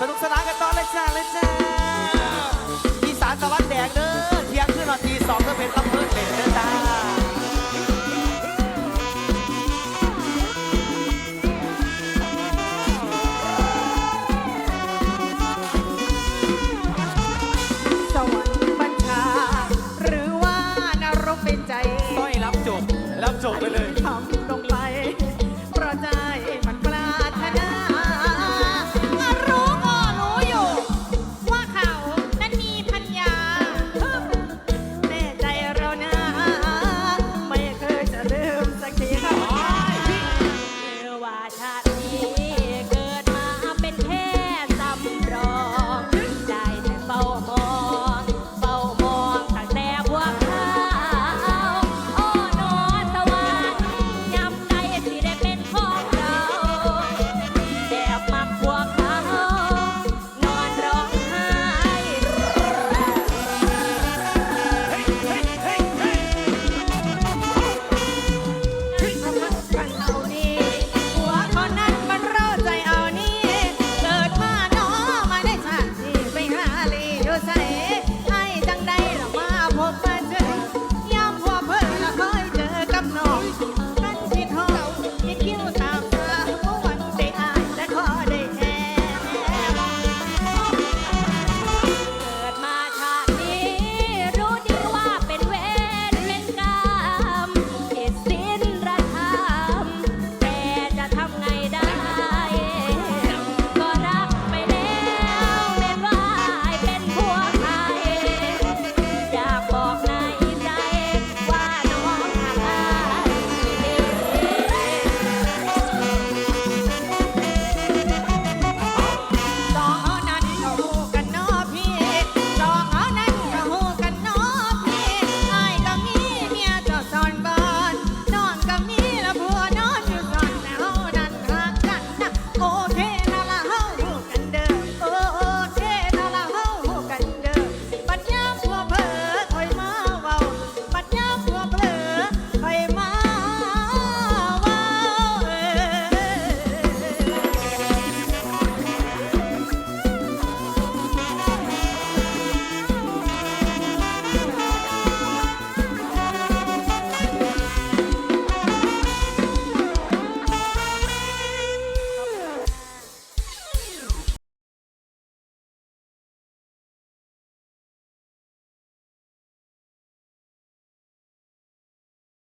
สนุกสนานกันต่อเลยจ้าเลยจ้าอีสานตะวันแดงเด้อเที่ยงคืนนาทีสองก็เป็นลำเพินเป็นเด้อจ้าสวรรค์บัญชา หรือว่านรกเป็นใจต้อยรับจบ รับจบไปเลย ทำ